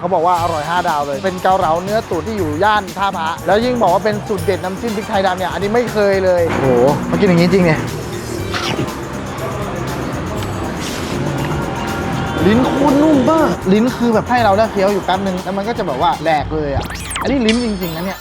เขาบอกว่าอร่อย 5 ดาวเลย เป็นเกาเหลาเนื้อตุ๋นที่อยู่ย่านท่าพระแล้วยิ่งบอกว่าเป็นสูตรเด็ดน้ำจิ้มพริกไทยดำเนี่ยอันนี้ไม่เคยเลยโอ้โหมากินอย่างนี้จริงเนี่ยลิ้นโคูนนุ่มมากลิ้นคือแบบให้เราได้เคี้ยวอยู่แป๊บนึงแล้วมันก็จะแบบว่าแหลกเลยอะอันนี้ลิ้นจริงๆนะเนี่ย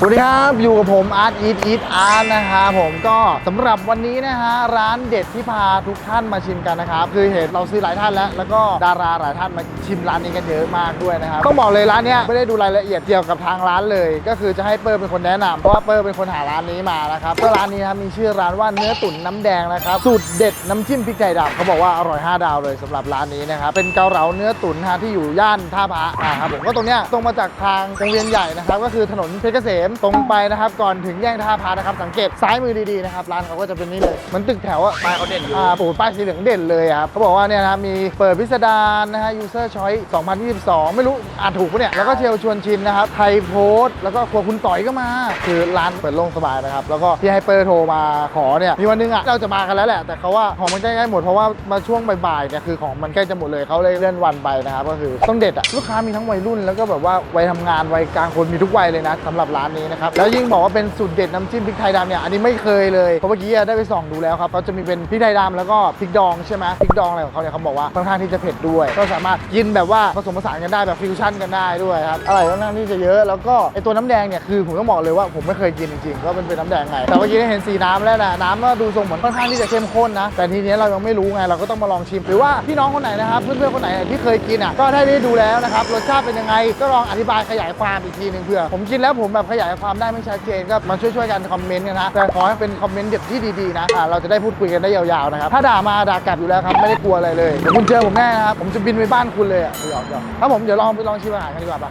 สวัสดีครับอยู่กับผมอาร์ตอีทอีทอาร์ตนะครับผมก็สำหรับวันนี้นะฮะร้านเด็ดที่พาทุกท่านมาชิมกันนะครับคือเห็นเราซื้อหลายท่านแล้ว แล้วก็ดาราหลายท่านมาชิมร้านนี้กันเยอะมากด้วยนะครับต้องบอกเลยร้านเนี้ยไม่ได้ดูรายละเอียดเกี่ยวกับทางร้านเลย ก็คือจะให้เปิร์เป็นคนแนะนำเพราะว่าเปิร์เป็นคนหาร้านนี้มานะครับก็ร้านนี้นะมีชื่อร้านว่าเนื้อตุ๋นน้ำแดงนะครับสูตรเด็ดน้ำจิ้มพริกไทยดำเขาบอกว่าอร่อย5ดาวเลยสำหรับร้านนี้นะครับเป็นเกาเหลาเนื้อตุ๋นฮะที่อยู่ย่านท่าพระอ่าครับผมก็ตรงเนี้ยตรงมาจากทางโรงเรียนใหญ่นะครับก็คือถนนเพชรเกษมตรงไปนะครับ ก่อนถึงแยกท่าพระนะครับ สังเกตซ้ายมือดีๆนะครับ ร้านเขาก็จะเป็นนี่เลยเหมันตึกแถวอะป้ายเขาเด่นอยู่อ่าปูป้ายสีเหลืองเด่นเลยอะครับเขาบอกว่าเนี่ยนะครับมีเปิดพิสดารนะฮะ user choice 2022 ไม่รู้อ่านถูกปะเนี่ย แล้วก็เชลชวนชินนะครับ ไทยโพสต์ แล้วก็ครัวคุณต่อยก็มา คือร้านเปิดโล่งสบายนะครับ แล้วก็ที่ให้เปิดโทรมาขอเนี่ย มีวันหนึงอะเราจะมากันแล้วแหละ แต่เขาว่าของมันใกล้ๆหมด เพราะว่ามาช่วงบ่ายๆเนี่ยคือของมันใกล้จะหมดเลยเขาเลยเลื่อนวันไปนะครับ ก็คือต้องเด็ดอะลูกค้ามีทั้งวัยรุ่นแล้วก็แบบว่าวัยทำงานวัยกลางคนมีทุกวัยเลยนะสำหรับร้านนี้นะครับแล้วยิ่งบอกว่าเป็นสูตรเด็ดน้ำจิ้มพริกไทยดำเนี่ยอันนี้ไม่เคยเลยเพราะเมื่อกี้ได้ไปส่องดูแล้วครับเขาจะมีเป็นพริกไทยดำแล้วก็พริกดองใช่ไหมพริกดองอะไรของเขาเนี่ยเขาบอกว่าค่อนข้างที่จะเผ็ดด้วย ก็สามารถกินแบบว่าผสมผสานกันได้แบบฟิวชั่นกันได้ด้วยครับอะไรค่อนข้างที่จะเยอะแล้วก็ไอตัวน้ำแดงเนี่ยคือผมต้องบอกเลยว่าผมไม่เคยกินจริงๆก็เป็นเป็นน้ำแดงไงแต่เมื่อกี้ได้เห็นสีน้ำแล้วนะน้ำก็ดูทรงเหมือนค่อนข้างที่จะเข้มข้นนะแต่ทีนี้เรายังไม่รู้ไงเราก็ต้องมาลองชิม หรือว่าพี่น้องคนไหนนะครับเพื่อนๆคนไหนที่เคยกินอะก็ได้ได้ดูแล้วนะครับรสชาติเป็นยังไงก็ลองอธิบายขยายความอีกทีนึงเพื่อผมกินแล้วผมแบบขยายความได้ไม่ชัดเจนก็มาช่วยๆกันคอมเมนต์กันนะแต่ขอให้เป็นคอมเมนต์แบบที่ดีๆนะอ่าเราจะได้พูดคุยกันได้ยาวๆนะครับถ้าด่ามาด่ากลับอยู่แล้วครับไม่ได้กลัวอะไรเลยเดี๋ยวคุณเจอผมแน่นะครับผมจะบินไปบ้านคุณเลยอะหยอกหยอกครับผมเดี๋ยวลองไปลองชิมอาหารกันดีกว่าปะ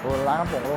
โอ้ร้านน้ำผงโล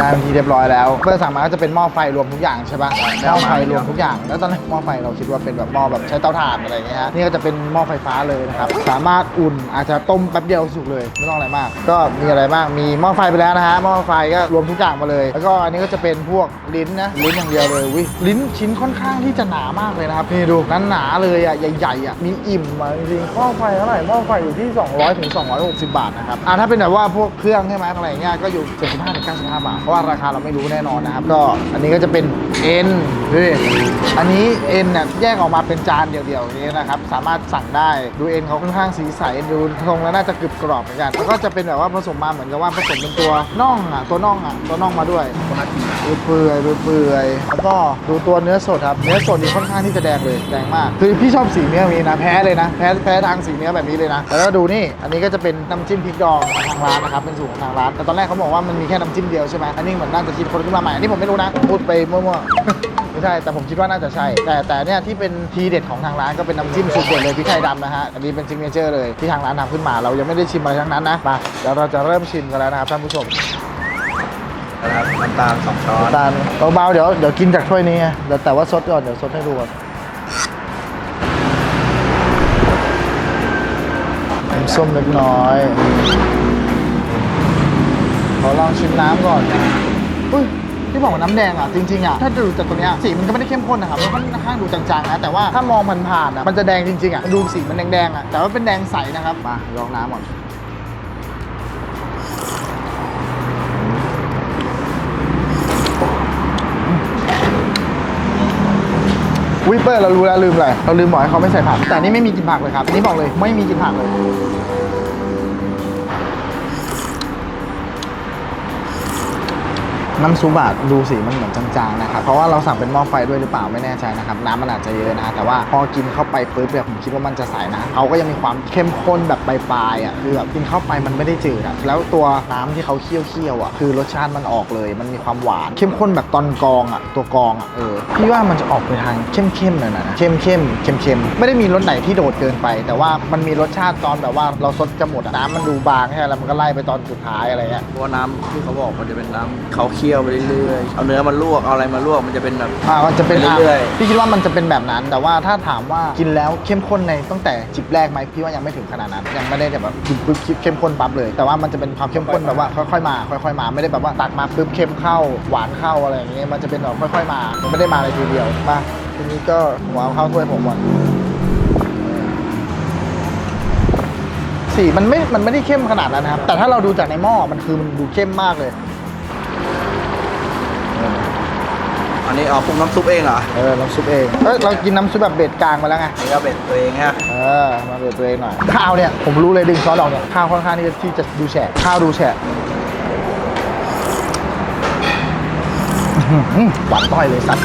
ได้เป็นที่เรียบร้อยแล้วเพื่อสั่งมาก็จะเป็นหม้อไฟรวมทุกอย่างใช่ปะหม้อไฟรวมทุกอย่าง แล้วตอนแรกหม้อไฟเราคิดว่าเป็นแบบหม้อแบบใช้เตาถ่านอะไรอย่างเงี้ยฮะนี่ก็จะเป็นหม้อไฟฟ้าเลยนะครับสามารถอุ่นอาจจะต้มแป๊บเดียวสุกเลยไม่ต้องอะไรมาก ก็มีอะไรบ้างมีหม้อไฟไปแล้วนะฮะหม้อไฟก็รวมทุกอย่างมาเลย แล้วก็อันนี้ก็จะเป็นพวกลิ้นนะลิ้นอย่างเดียวเลยวิลิ้นชิ้นค่อนข้างที่จะหนามากเลยนะครับนี่ดูนั้นหนาเลยอะใหญ่ๆอะมีอิ่มมาจริงๆหม้อไฟเท่าไหร่หม้อไฟอยู่ที่ 200ถึง260 บาทนะครับอ่าถ้าเป็นแบบว่าพวกเครื่องใช่ไหมอะไรเงี้ยก็อยู่75ถึง95บาทราะว่าราคาเราไม่รู้แน่นอนนะครับ ก็อันนี้ก็จะเป็นเอ็นดูอันนี้เอ็นเนี่ยแยกออกมาเป็นจานเดี่ยวๆนี้นะครับ สามารถสั่งได้ดูเอ็นเขาค่อนข้างสีใสดูทรงแล้วน่าจะกรึบกรอบเหมือนกันแล้วก็จะเป็นแบบว่าผสมมาเหมือนกับว่าผสมเป็นตัวน่องอะตัวน่องอะตัวน่องมาด้วยคนละทีเปื่อยเปื่อยแล้วก็ดูตัวเนื้อสดครับเนื้อสดนี่ค่อนข้างที่จะแดงเลยแดงมาก คือพี่ชอบสีเนื้อนี้นะแพ้เลยนะแพ้แพ้ทางสีเนื้อแบบนี้เลยนะแล้วดูนี่อันนี้ก็จะเป็นน้ำจิ้มพริกดองของทางร้านนะครับเป็นสูตรของทางร้านแต่ตอนแรกเขาบอกว่ามันมีแค่น้ำจิ้มเดียวใช่ไหมอันนี้เหมือนน่าจะคิดคนขึ้นมาใหม่ อันนี้ผมไม่รู้นะ พูดไปมั่วๆ ไม่ใช่ แต่ผมคิดว่าน่าจะใช่ แต่แต่เนี่ยที่เป็นทีเด็ดของทางร้านก็เป็นน้ำจิ้มสูตรเด็ดเลยพริกไทยดำนะฮะ อันนี้เป็นซิกเนเจอร์เลยที่ทางร้านทำขึ้นมา เรายังไม่ได้ชิมอะไรทั้งนั้นนะ มา เดี๋ยวเราจะเริ่มชิมกันแล้วนะครับท่านผู้ชมนะครับน้ำตาลสองช้อนน้ำตาลเบาๆเดี๋ยวเดี๋ยวกินจากถ้วยนี้ไงเดี๋ยวแต่ว่าซดก่อนเดี๋ยวซดให้ดูก่อนน้ำส้มเล็กน้อย ขอลองชิมน้ำก่อนอุ้ยที่บอกว่าน้ำแดงอะจริงๆอะถ้าดูจากตัวเนี้ยสีมันก็ไม่ได้เข้มข้นนะครับมันค่อนข้างดูจางๆนะแต่ว่าถ้ามองผ่านๆอะมันจะแดงจริงๆอะดูสีมันแดงๆอะแต่ว่าเป็นแดงใสนะครับมาลองน้ำก่อนวิปเปอร์เรารู้แล้วลืมอะไรเราลืมบอกให้เขาไม่ใส่ผักแต่อันนี่ไม่มีกลิ่นผักเลยครับอันนี้บอกเลยไม่มีกลิ่นผักเลย น้ำซุปอะดูสีมันเหมือนจางๆนะครับเพราะว่าเราสั่งเป็นหม้อไฟด้วยหรือเปล่าไม่แน่ใจนะครับน้ำมันอาจจะเยอะนะแต่ว่าพอกินเข้าไปปุ๊บเนี่ยผมคิดว่ามันจะใสนะเขาก็ยังมีความเข้มข้นแบบปลายๆอะคือแบบกินเข้าไปมันไม่ได้จืดอะแล้วตัวน้ำที่เขาเคี่ยวๆอะคือรสชาติมันออกเลย มันมีความหวาน เข้มข้นแบบตอนกองอะตัวกองอะเออพี่ว่ามันจะออกไปทางเข้มๆหน่อยนะเข้มๆเค็มๆไม่ได้มีรสไหนที่โดดเกินไป แต่ว่ามันมีรสชาติตอนแบบว่าเราซดจะหมดน้ำมันดูบางใช่แล้วมันก็ไล่ไปตอนสุดท้ายอะไรเงี้ยเพราะว่าน้ำที่เขาบอกมันจะเป็นน้ำเขาเคี่ยวคี่ยวไปเรื่อยๆ เอาเนื้อมาลวก เอาอะไรมาลวก มันจะเป็นแบบ อ่ามันจะเป็นไปเรื่อยๆอะพี่คิดว่ามันจะเป็นแบบนั้น แต่ว่าถ้าถามว่ากินแล้วเข้มข้นในตั้งแต่จิบแรกไหมพี่ว่ายังไม่ถึงขนาดนั้น ยังไม่ได้แบบกินปุ๊บเข้มข้นปั๊บเลย แต่ว่ามันจะเป็นความเข้มข้นแบบว่าค่อยๆมา ค่อยๆมา ไม่ได้แบบว่าตักมาปุ๊บเข้มเข้าหวานเข้าอะไรอย่างเงี้ย มันจะเป็นแบบค่อย ๆ มามันไม่ได้มาในทีเดียว มาทีนี้ก็หัวเอาเข้าถ้วยผมก่อนสีมันไม่ มันไม่ได้เข้มขนาดนั้นนะครับ แต่ถ้าเราดูจากในหม้อ มันคือมันดูเข้มมากเลย อันนี้เอาปรุงน้ำซุปเองเหรอ เออน้ำซุปเองเอ้ยเรากินน้ำซุปแบบเบ็ดกลางมาแล้วไง นี่ก็เป็นตัวเองฮะ เออมาเบ็ดตัวเองหน่อยข้าวเนี่ยผมรู้เลยดึงซอสออกเนี่ยข้าวค่อนข้างที่จะที่จะดูแฉะข้าวดูแฉะอื้อหือหวานต้อยเลยสัตว์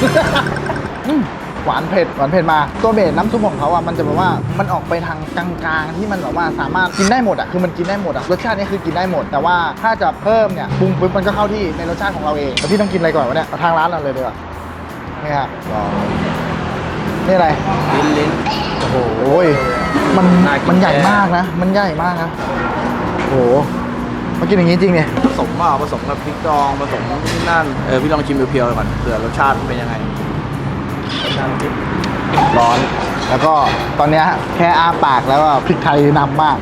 อื้อหวานเผ็ดหวานเผ็ดมาตัวเบสน้ำซุปของเขาอะมันจะแบบว่ามันออกไปทางกลางๆ ที่มันแบบว่าสามารถกินได้หมดอะคือมันกินได้หมดอะรสชาตินี่คือกินได้หมด แต่ว่าถ้าจะเพิ่มเนี่ยปรุงปุ๊บมันก็เข้าที่ในรสชาติของเราเองแต่พี่ต้องกินอะไรก่อนวะเนี่ยเอาทางร้านเราเลยดีกว่า นี่ครับลองนี่อะไร ลิ้นลิ้นโอ้โหมันน่ากินมันใหญ่แน่มากนะ มันใหญ่มากนะโอ้โหมากินอย่างนี้จริงเนี่ยผสมเปล่าผสมกับพริกดองผสมที่นั่นเออพี่ลองชิมเพียวๆก่อนเผื่อรสชาติเป็นยังไงรสชาติพริกร้อน แล้วก็ตอนเนี้ยแค่อ้าปากแล้วก็พริกไทยนำมาก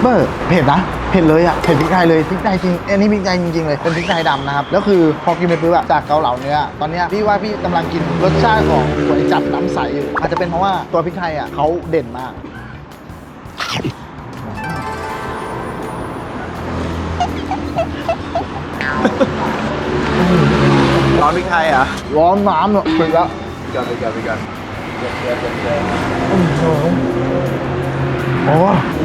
เบอร์เผ็ดนะ เผ็ดเลยอะเผ็ดพริกไทยเลยพริกไทยจริงอันนี้พริกไทยจริงๆเลยเป็นพริกไทยดำนะครับแล้วคือพอกินไปปุ๊บอะจากเกาเหลาเนื้อตอนเนี้ยพี่ว่าพี่กำลังกินรสชาติของก๋วยจับน้ำใสอยู่อาจจะเป็นเพราะว่าตัวพริกไทยอะเขาเด่นมากร้อนพริกไทยเหรอะร้อนน้ำเนี่ยเผ็ดแล้วก่อนไปก่อนไปก่อน โอ้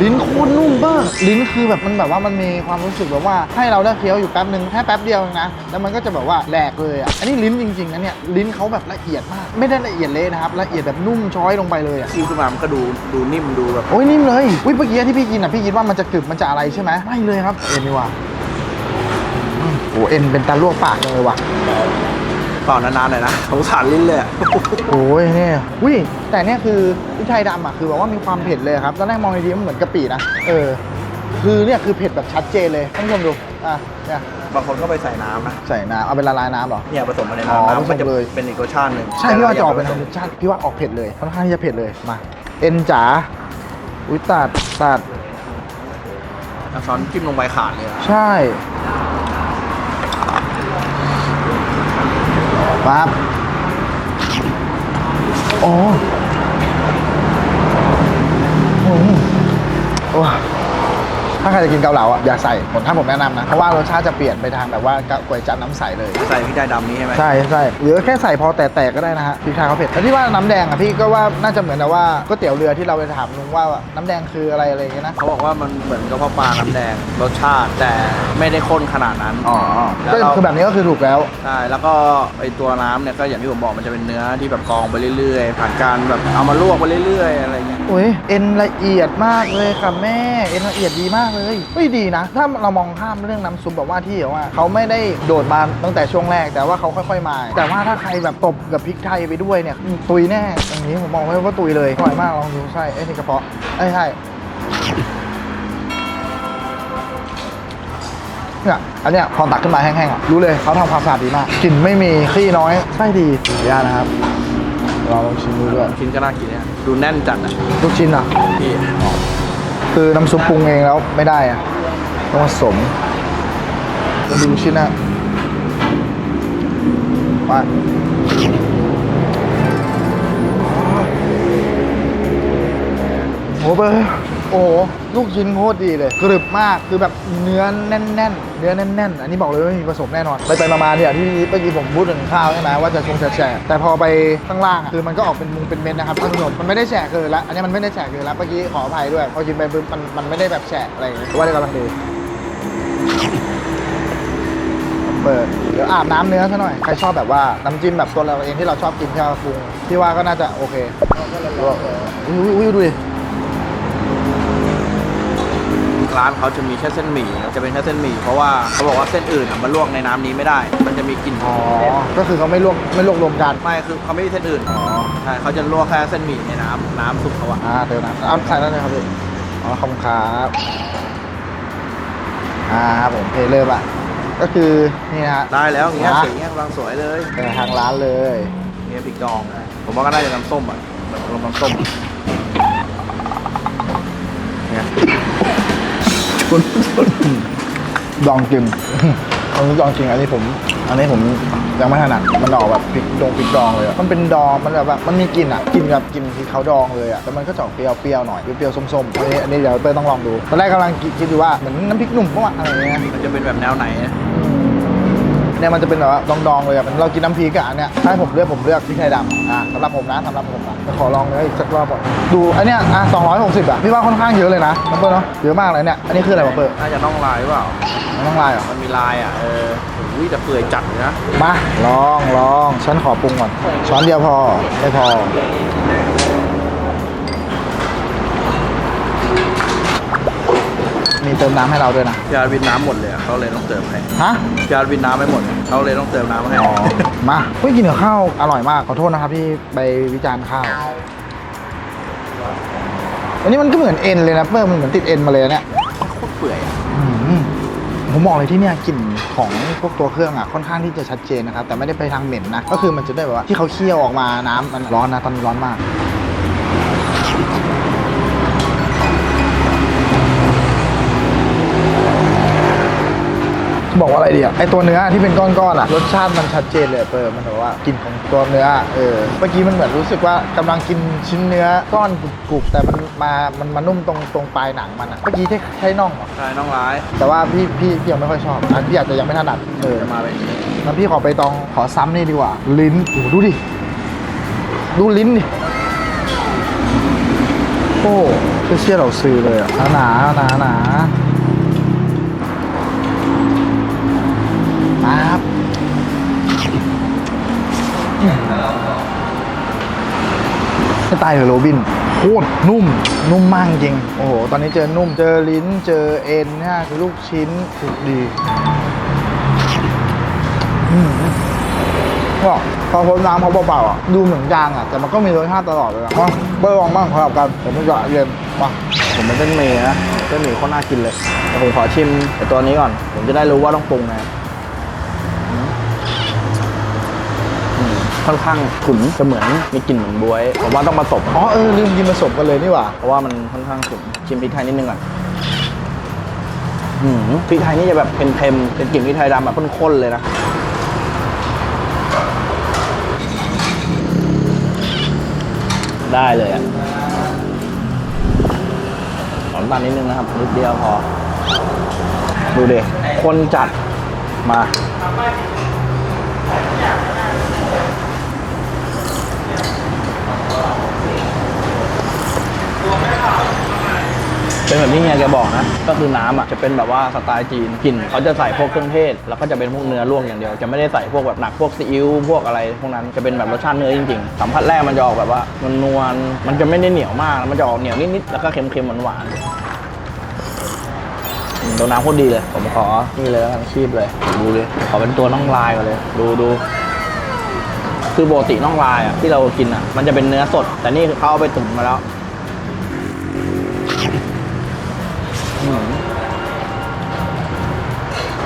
ลิ้นโคตรนุ่มเบ้อลิ้นคือแบบมันแบบว่ามันมีความรู้สึกแบบว่าให้เราได้เคี้ยวอยู่แป๊บหนึ่งแค่แป๊บเดียวเองนะแล้วมันก็จะแบบว่าแหลกเลยอะอันนี้ลิ้นจริงๆนะเนี่ยลิ้นเขาแบบละเอียดมาก ไม่ได้ละเอียดเละนะครับละเอียดแบบนุ่มช้อยลงไปเลยอะซีขึ้นมามันก็ดูดูนิ่มดูแบบโอ้ยนิ่มเลยอุ้ยเมื่อกี้ที่พี่กินอะพี่คิดว่ามันจะกรึบมันจะอะไรใช่ไหมไม่เลยครับเอ็นนี่ว่ะอืมโอ้เอ็นเป็นตาลวกปากจังเลยว่ะ เปล่านานๆหน่อยนะสงสารลิ้นเลยอะโอ้ยเนี่ยวิแต่เนี่ยคือพริกไทยดำอะคือแบบว่ามีความเผ็ดเลยครับตอนแรกมองดีๆมันเหมือนกะปินะเออคือเนี่ยคือเผ็ดแบบชัดเจนเลยท่านผู้ชมดูอะเนี่ยบางคนก็ไปใส่น้ำนะใส่น้ำเอาเป็นละลายน้ำเหรอ เนี่ยผสมมาในอ๋อน้ำน้ำมันจะผสมเลย เป็นอีกรสชาติหนึ่งใช่พี่ว่าจะออกเป็นแต่รรสชาติพี่ว่าออกเผ็ดเลยค่อนข้างที่จะเผ็ดเลยมาเอ็นจ๋าอุ้ยตัดตัดน้ำซอสจิ้มลงไปขาดเลยอะใช่ ปั๊บโอ้โหโอ้ ถ้าใครจะกินเกาเหลาอะอย่าใส่ผมถ้าผมแนะนำนะ เพราะว่ารสชาติจะเปลี่ยนไปทางแบบว่าก๋วยจั๊บน้ำใสเลย ใส่พริกไทยดำนี้ใช่ไหมใช่ใช่หรือแค่ใส่พอแตกๆก็ได้นะฮะพริกไทยเขาเผ็ดแล้วที่ว่าน้ำแดงอะพี่ก็ว่าน่าจะเหมือนกับว่าก๋วยเตี๋ยวเรือที่เราไปถามลุงว่าน้ำแดงคืออะไรอะไรอย่างเงี้ยนะเขาบอกว่ามันเหมือนกระเพาะปลาน้ำแดงรสชาติแต่ไม่ได้ข้นขนาดนั้นอ๋อแล้วก็เรา คือแบบนี้ก็คือถูกแล้ว ใช่ แล้วก็ไอตัวน้ำเนี่ยก็อย่างที่ผมบอกมันจะเป็นเนื้อที่แบบกรองไปเรื่อยๆ ผ่านการแบบเอามาลวกไปเรื่อยๆ อะไรเงี้ยโอ้ยเอ็นละเอียดมากเลยค่ะแม่ เอ็นละเอียดดีมากเลยเฮ้ยดีนะ ถ้าเรามองข้ามเรื่องน้ำซุปแบบว่าที่แบบว่าเขาไม่ได้โดดมาตั้งแต่ช่วงแรกแต่ว่าเขาค่อย ๆ มา แต่ว่าถ้าใครแบบตบกับพริกไทยไปด้วยเนี่ยอืมตุยแน่อย่างนี้ผมมองไว้ว่าตุยเลยอร่อยมากลองดูใช่ไอ้ยนี่กระเพาะไอ้ยใช่เนี่ยอันเนี้ยพอตักขึ้นมาแห้งๆอะรู้เลยเขาทำความสะอาดดีมากกลิ่นไม่มีขี้น้อยไส้ดีขออนุญาตนะครับเราลองชิมดูด้วยชิ้นก็น่ากินเนี่ยดูแน่นจัดอะลูกชิ้นอะ พี่ คือน้ำซุปปรุงเองแล้วไม่ได้อะต้องผสมดูชิ้นนะมาโอ้เบอร์ โอ้โหลูกชิ้นโคตรดีเลยกรึบมากคือแบบเนื้อแน่นๆเนื้อแน่นๆ อันนี้บอกเลยว่าไม่มีผสมแน่นอนไปไปๆมาๆเนี่ยที่เมื่อกี้ผมพูดถึงข้าวใช่ไหมว่าจะชงแฉะๆแต่พอไปข้างล่างอะคือมันก็ออกเป็นมุงเป็นเม็ดนะครับท่านผู้ชมมันไม่ได้แฉะเกินละอันนี้มันไม่ได้แฉะเกินละเมื่อกี้ขออภัยด้วยพอกินไปปุ๊บมันมันไม่ได้แบบแฉะอะไรอย่างเงี้ยว่าได้กำลังดีเปิดเดี๋ยวอาบน้ำเนื้อซะหน่อย ใครชอบแบบว่าน้ำจิ้มแบบตัวเราเองที่เราชอบกินที่เราปรุงที่ว่าก็น่าจะโอเคอุ้ยอุ้ยดูดิ ร้านเขาจะมีแค่เส้นหมี่จะเป็นแค่เส้นหมี่เพราะว่าเขาบอกว่าเส้นอื่นอะมันลวกในน้ำนี้ไม่ได้ มันจะมีกลิ่นอ๋อก็คือเขาไม่ลวกไม่ลวกรวมกัน ไม่คือเขาไม่มีเส้นอื่นอ๋อ ใช่เขาจะลวกแค่เส้นหมี่ในน้ำน้ำซุปเขาอะอ่าเดี๋ยวนะเอาใส่ได้เลยครับพี่ อ๋อขอบคุณครับอ่าครับผมเพลเริ่มอะ ก็คือนี่นะฮะ ได้แล้วอย่างเงี้ยนะสีอย่างเงี้ยกำลังสวยเลยเออทางร้านเลยเนี่ยพริกดองผมว่าก็น่าจะน้ำส้มอะแบบลงน้ำส้มเนี่ย ชุนชุนดองกิมอันนี้ดองจริงอันนี้ผม อันนี้ผมยังไม่ถนัดมันออกแบบพริกดองพริกดองเลยอะมันเป็นดองมันแบบว่ามันมีกลิ่นอะกลิ่นกับกลิ่นที่เขาดองเลยอะแต่มันก็จะออกเปรี้ยวๆหน่อยเปรี้ยวๆส้มๆอันนี้อันนี้เดี๋ยวเต้ยต้องลองดูตอนแรกกำลังคิดอยู่ว่าเหมือนน้ำพริกหนุ่มปะวะอะไรเงี้ยมันจะเป็นแบบแนวไหนอะเนี่ยมันจะเป็นแบบว่าดองๆเลยอะเหมือนเรากินน้ำพริกอะอันเนี้ยถ้าให้ผมเลือกผมเลือกพริกไทยดำอะสำหรับผมนะสำหรับผมนะจะ ขอลองเลยอีกสักรอบก่อนดูอันเนี้ยอะ260อะพี่ว่าค่อนข้างเยอะเลยนะน้องเปิ้ลเนาะเยอะมากเลยเนี่ยอันนี้คืออะไรวะเปิ้ลน่าจะน่องลายหรือเปล่าน้องลายเหรอมันมีลายอะเอออุ้ยแต่เปื่อยจัดเลยนะมาลองลองฉันขอปรุงก่อนช้อนเดียวพอไม่พอ เติมน้ำให้เราด้วยนะยาวินน้ำหมดเลยอะเขาเลยต้องเติมให้ฮะยาวินน้ำไม่หมดเขาเลยต้องเติมน้ำให้อ๋อมาเฮ้ยกินกับข้าวอร่อยมากขอโทษนะครับที่ไปวิจารณ์ข้าวอันนี้มันก็เหมือนเอ็นเลยนะเปิ้ลมันเหมือนติดเอ็นมาเลยนะเนี่ยโคตรเปื่อยอะอืมผมบอกเลยที่เนี่ยกลิ่นของพวกตัวเครื่องอะค่อนข้างที่จะชัดเจนนะครับแต่ไม่ได้ไปทางเหม็นนะก็คือมันจะได้แบบว่าที่เขาเคี่ยวออกมาน้ำมันร้อนนะตอนนี้ร้อนมาก บอกว่าอะไรดีอะไอตัวเนื้อที่เป็นก้อนๆอะรสชาติมันชัดเจนเลยเปิดมันแบบว่ากลิ่นของตัวเนื้อเออเมื่อกี้มันเหมือนรู้สึกว่ากำลังกินชิ้นเนื้อก้อนกรุบๆแต่มันมามันมานุ่มตรงตรงปลายหนังมันอะเมื่อกี้ใช่ใช่น่องเหรอใช่น่องร้าย แต่ว่าพี่พี่พี่ยังไม่ค่อยชอบอันพี่อาจจะยังไม่ถนัดเออจะมาเป็นอย่างนี้งั้นพี่ขอไปตองขอซ้ำนี่ดีกว่า ลิ้นโอ้โหดูดิดูลิ้นดิโอ้ไม่เชื่อเราซื้อเลยอะหนาหนาหนา ครับไม่ตายเหรอโรบินโคตรนุ่ม นุ่มมากจริง โอ้โห ตอนนี้เจอนุ่ม เจอลิ้น เจอเอ็นเนี่ยคือลูกชิ้นสุดดีอืมก็พอพ้นน้ำเขาเบาๆอะ ดูเหมือนจางอะ แต่มันก็มีรสชาติตลอดเลยนะมาเบอร์ลองบ้างสำหรับกันผมไม่จะเย็นมาผมเป็นเส้นหมี่นะเส้นหมี่โคตรน่ากินเลยแต่ผมขอชิมไอตัวนี้ก่อน ผมจะได้รู้ว่าต้องปรุงไง ค่อนข้างขุนจะเหมือนมีกลิ่นเหมือนบวยผมว่าต้องผสมอ๋อเออลืมกินผสมกันเลยนี่หว่าเพราะว่ามันค่อนข้างขุนชิมพริกไทยนิดนึงก่อนหืมพริกไทยนี่จะแบบเค็มๆเป็นกลิ่นพริกไทยดำแบบข้นๆเลยนะได้เลยอะขอน้ำตาลนิดนึงนะครับนิดเดียวพอ ดูดิคนจัดมา เป็นแบบที่เฮียแกบอกนะ ก็คือน้ำอะจะเป็นแบบว่าสไตล์จีนกลิ่นเขาจะใส่พวกเครื่องเทศ แล้วก็จะเป็นพวกเนื้อลวกอย่างเดียว จะไม่ได้ใส่พวกแบบหนักพวกซีอิ๊วพวกอะไรพวกนั้นจะเป็นแบบรสชาติเนื้อจริงๆ สัมผัสแรกมันจะออกแบบว่ามันนวลมันจะไม่ได้เหนียวมาก มันจะออกเหนียวนิดๆ แล้วก็เค็มๆหวานๆตัวน้ำโคตรดีเลย ผมขอ นี่เลยแล้วกันคีบเลย ดูเลย ขอเป็นตัวน่องลายก่อนเลย ดูดูคือปกติน่องลายอะที่เรากินอะมันจะเป็นเนื้อสด แต่นี่เขาเอาไปตุ๋นมาแล้ว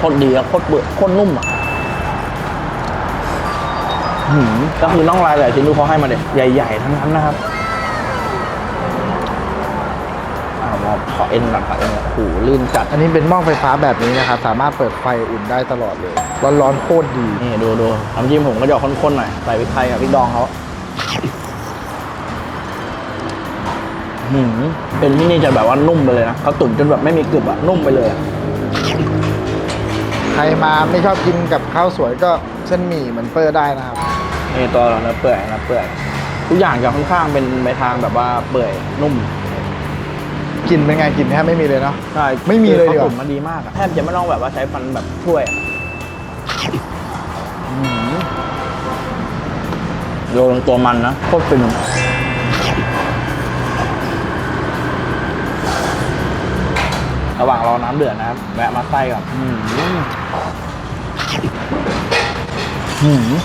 คตรดีอะโคตรเบื่อโคตรนุ่มอะหืมก็คือน่องลายหลายชิ้นดูเขาให้มาเด็ใหญ่ ๆ ทั้งนั้นนะครับอ้าวมาขอเอ็นก่อนขอเอ็นก่อนโอ้โหลื่นจัด อันนี้เป็นหม้อไฟฟ้าแบบนี้นะครับ สามารถเปิดไฟอุ่นได้ตลอดเลย ร้อนๆโคตรดี นี่ดูดูน้ำจิ้มผมก็จะออกข้นๆหน่อย ใส่พริกไทยกับพริกดองเขาหืมเป็นที่นี่จะแบบว่านุ่มไปเลยนะเขาตุ๋นจนแบบไม่มีกรึบอะนุ่มไปเลยอะใค รมาไม่ชอบกินกับข้าวสวยก็เส้นหมี่เหมือนเปอร์ได้นะครับนี่ตัวเราเนื้อเปื่อยเนื้อเปื่อยทุกอย่างจะค่อนข้างเป็นไปทางแบบว่าเปื่อยนุ่มกลิ่นเป็นไงกลิ่นแทบไม่มีเลยเนาะใช่ไม่มีเลยดีดีกว่าผมมาดีมากอะแทบจะไม่ต้องแบบว่าใช้ฟันแบบช่วยอะอื้อหือโยนตัวมันนะโคตรฟิน ระหว่างรอน้ำเดือดนะครับ แวะมาไส้ก่อนอื้อหืออื้อหือ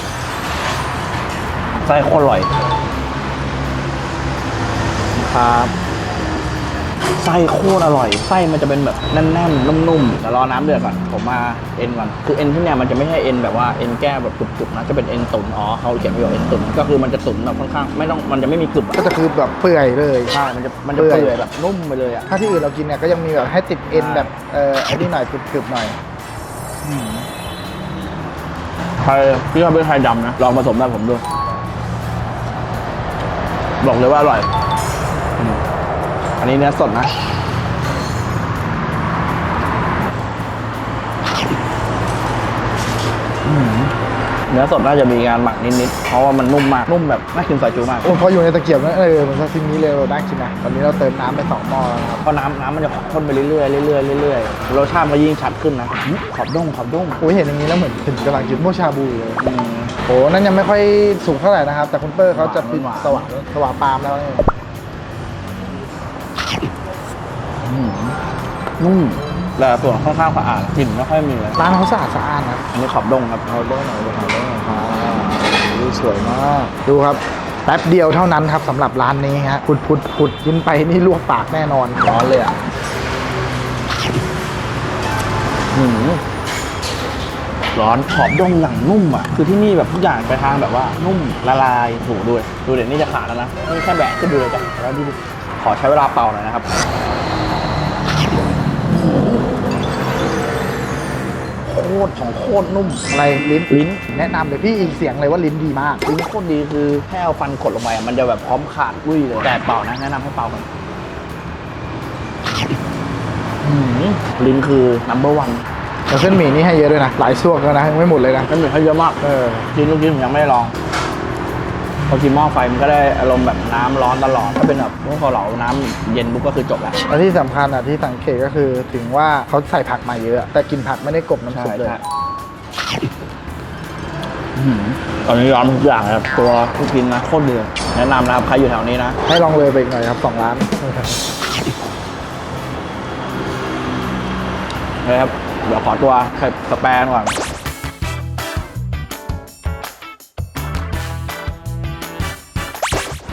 ไส้โคตรอร่อย ครับ ไส้โคตรอร่อย ไส้มันจะเป็นแบบแน่นๆ นุ่มๆเดี๋ยวรอน้ำเดือดก่อน ผมมาเอ็นก่อน คือเอ็นที่เนี่ยมันจะไม่ใช่เอ็นแบบว่าเอ็นแก้วแบบกรุบๆนะ จะเป็นเอ็นตุ๋นอ๋อเขาเขียนประโยชน์เอ็นตุ๋นก็คือมันจะตุ๋นแบบค่อนข้างไม่ต้อง มันจะไม่มีกรึบก็อะจะคือแบบเปื่อยเลย ใช่ มันจะ มันจะเปื่อยเปื่อยแบบนุ่มไปเลยอะถ้าที่อื่นเรากินเนี่ยก็ยังมีแบบให้ติดเอ็นใช่ แบบเออไอ้นี่หน่อยกรึบๆหน่อยใครพี่ชอบเป็นไทยดำนะ ลองผสมแบบผมดู บอกเลยว่าอร่อยอืม อันนี้เนื้อสดนะเนื้อสดน่าจะมีการหมักนิดๆ เพราะว่ามันนุ่มมาก นุ่มแบบน่ากินซอยจูมาก โอ้พออยู่ในตะเกียบนั้นเออมันซาซิมิเลยเราได้กินนะ ตอนนี้เราเติมน้ำไปสองหม้อแล้วนะครับ เพราะน้ำน้ำมันจะข้นไปเรื่อยๆเรื่อยๆเรื่อยๆรสชาติมันยิ่งชัดขึ้นนะอื้อขอบด้งขอบด้งโอ้ยเห็นอย่างนี้แล้วเหมือนถึงกำลังกินโมชาบูเลยอืมโอ้นั่นยังไม่ค่อยสุกเท่าไหร่นะครับ แต่คุณเปอร์เขาจะปิดหวานสว่างสว่างปาล์มแล้วนี่ นุ่มแต่ส่วนค่อนข้างสะอาดกลิ่นไม่ค่อยมีเลยร้านเขาสะอาดสะอาดนะอันนี้ขอบด้งครับเอาบ้างหน่อยดูหน่อยดูหน่อยครับดูสวยมากดูครับแป๊บเดียวเท่านั้นครับสำหรับร้านนี้ฮะพุดพุดพุดกินไปนี่ลวกปากแน่นอนร้อนเลยอะหืมร้อนขอบด้งอย่างนุ่มอะ คือที่นี่แบบทุกอย่างไปทางแบบว่านุ่มละลายถูกด้วย ดูเดี๋ยวนี้จะขาดแล้วนะนี่แค่แบะขึ้นดูเลยจ้ะแล้วดูดิขอใช้เวลาเป่าหน่อยนะครับ ตรของโคตรนุ่มอะไรลิ้นลิ้น แนะนำเลยพี่อีกเสียงเลยว่าลิ้นดีมากลิ้นโคตรดีคือแค่เอาฟันกดลงไปอะมันจะแบบพร้อมขาดอุ้ยเลยแต่เป่านะแนะนำให้เป่ากันอื้อหือลิ้นคือ number one แล้วเส้นหมี่นี่ให้เยอะด้วยนะหลายช่วงแล้วนะยังไม่หมดเลยนะมันเหมือนเขาเยอะมากเออ ลิ้นลูกชิ้นผมยังไม่ได้ลอง พอกินหม้อไฟมันก็ได้อารมณ์แบบน้ำร้อนตลอด ถ้าเป็นแบบพวกเกาเหลาน้ำเย็นปุ๊บก็คือจบแล้วและที่สำคัญอะที่สังเกตก็คือถึงว่าเขาใส่ผักมาเยอะ แต่กินผักไม่ได้กลบน้ำซุปเลยอื้อหือตอนนี้ร้อนทุกอย่างครับตัวลูกชิ้นนะโคตรเดือดแนะนำนะครับใครอยู่แถวนี้นะ ให้ลองเลยไปอีกหน่อยครับสองร้านนะครับเดี๋ยวขอตัวใส่สแปนก่อน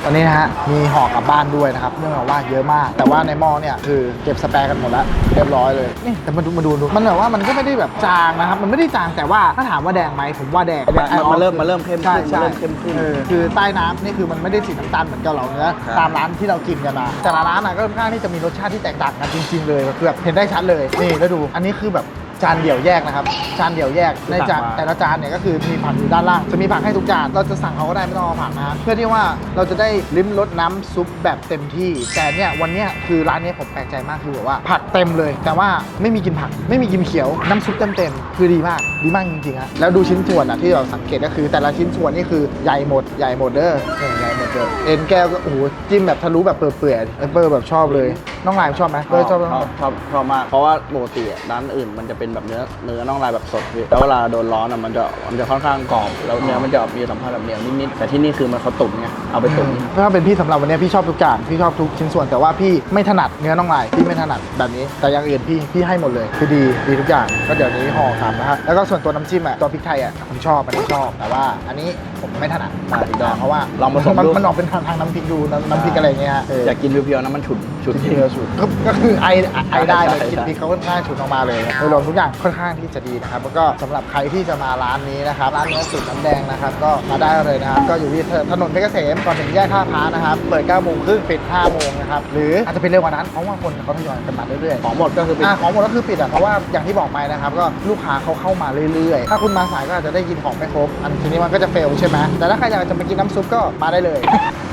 วันนี้นะฮะมีห่อกลับบ้านด้วยนะครับเนื่องจากว่าเยอะมาก แต่ว่าในหม้อเนี่ยคือเก็บสแปร์กันหมดแล้วเรียบร้อยเลยนี่แต่มาดูมาดูดูมันแบบว่ามันก็ไม่ได้แบบจางนะครับมันไม่ได้จางแต่ว่าถ้าถามว่าแดงไหมผมว่าแดงมันมันเริ่มมันเริ่มเข้มขึ้นใช่มันใช่เริ่มเข้มขึ้นออคือใต้น้ำนี่คือมันไม่ได้สีน้ำตาลเหมือนเกาเหลาเนื้อใช่ตามร้านที่เรากินกันมาแต่ละร้านน่ะก็ค่อนข้างที่จะมีรสชาติที่แตกต่างกันจริง ๆ เลยคือแบบเห็นได้ชัดเลยนี่แล้วดูอันนี้คือแบบ จานเดี่ยวแยกนะครับ จานเดี่ยวแยกในจานสั่งมา แต่ละจานเนี่ยก็คือมีผักอยู่ด้านล่าง จะมีผักให้ทุกจาน เราจะสั่งเขาก็ได้ไม่ต้องเอาผักนะเพื่อที่ว่าเราจะได้ลิ้มรสน้ำซุปแบบเต็มที่ แต่เนี่ยวันเนี้ยคือร้านเนี้ยผมแปลกใจมากคือแบบว่า ผักเต็มเลย แต่ว่าไม่มีกินผัก ไม่มีกินเขียว น้ำซุปเต็มๆคือดีมาก ดีมากจริงๆฮะแล้วดูชิ้นส่วนอะที่เราสังเกตก็คือ แต่ละชิ้นส่วนนี่คือใหญ่หมดใหญ่หมดเด้อเออใหญ่หมด เลยเอ็นแก้วก็โอ้โหจิ้มแบบทะลุแบบเปื่อยๆเออเปอร์แบบชอบเลย น้องลายชอบไหมเปอร์ชอบชอบชอบชอบมาก เพราะว่าปกติอะร้านอื่นมันจะเป็นแบบเนื้อเนื้อน่องลายแบบสดพี่แล้วเวลาโดนร้อนอะมันจะมันจะค่อนข้างกรอบแล้วเนื้อมันจะมีสัมผัสแบบเหนียวนิดๆแต่ที่นี่คือมันเขาตุ๋นไงเอาไปตุ๋นถ้าเป็นพี่สำหรับวันนี้พี่ชอบทุกอย่างพี่ชอบทุกชิ้นส่วนแต่ว่าพี่ไม่ถนัดเนื้อน่องลายพี่ไม่ถนัดแบบนี้ แต่อย่างอื่นพี่พี่ให้หมดเลยคือดีดีทุกอย่างก็เดี๋ยวนี้ห่อครับนะฮะแล้วก็ส่วนตัวน้ำจิ้มอะตัวพริกไทยอะผมชอบอันนี้ชอบแต่ว่า อันนี้ผมไม่ถนัด อ่าถูกต้องเพราะว่าลองผสมมันดู มันออกเป็นทางทางน้ำพริกดูน้ำน้ำพริกอะไรเงี้ยเอออยากกินเพียวๆนะมันฉุนฉุนจริงๆฉุนก็ก็คือไอไอได้เลยใช่กินใช่พริกเขาค่อนข้างฉุนออกมาเลยโดยรวมทุกอย่างค่อนข้างที่จะดีนะครับแล้วก็สำหรับใครที่จะมาร้านนี้นะครับร้านเนื้อสูตรน้ำแดงนะครับก็มาได้เลยนะครับก็อยู่ที่ถนนเพชรเกษมก่อนถึงแยกท่าพระนะครับเปิด9โมงครึ่งปิด5โมงนะครับหรืออาจจะเป็นเร็วกว่านั้นเพราะว่าคนเขาทยอยกันมาเรื่อยๆ ของหมดก็คือเป็นอ่าของหมดก็คือปิดอะเพราะว่าอย่างที่บอกไปนะครับก็ลูกค้าเขาเข้ามาเรื่อยๆ ถ้าคุณมาสายก็อาจจะได้กินของไม่ครบ อันทีนี้มันก็จะเฟลใช่ไหมแต่ถ้าใครอยากจะมากินน้ำซุปก็มาได้เลย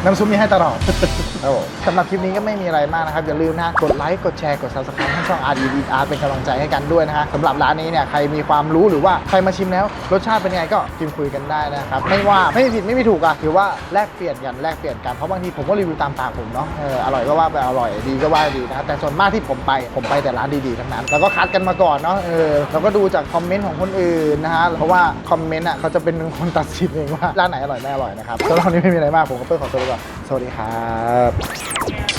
น้ำซุปมีให้ตลอดครับผมสำหรับคลิปนี้ก็ไม่มีอะไรมากนะครับ อย่าลืมนะกดไลค์กดแชร์กด subscribe ให้ช่อง RD d R เป็นกำลังใจให้กันด้วยนะฮะสำหรับร้านนี้เนี่ยใครมีความรู้หรือว่าใครมาชิมแล้ว รสชาติเป็นไงก็พิมพ์คุยกันได้นะครับไม่ว่าไม่มีผิดไม่มีถูกอะถือว่าแลกเปลี่ยนกันแลกเปลี่ยนกันเพราะบางทีผมก็รีวิวตามปากผมเนาะเอออร่อยก็ว่าไปอร่อยดีก็ว่าดีนะแต่ส่วนมากที่ผมไปผมไปแต่ร้านดีๆทั้งนั้นแล้วก็คัดกันมาก่อนเนาะเออเราก็ดูจากคอมเมนต์ของคนอื่นนะฮะเพราะว่าคอมเมนต์อะเขาจะเป็นคนตัดสินเองว่าร้านไหนอร่อยไม่อร่อยนะครับสำหรับนี้ไม่มีอะไรมากผมก็เฟิร์นขอตัวไปก่อนสวัสดีครับ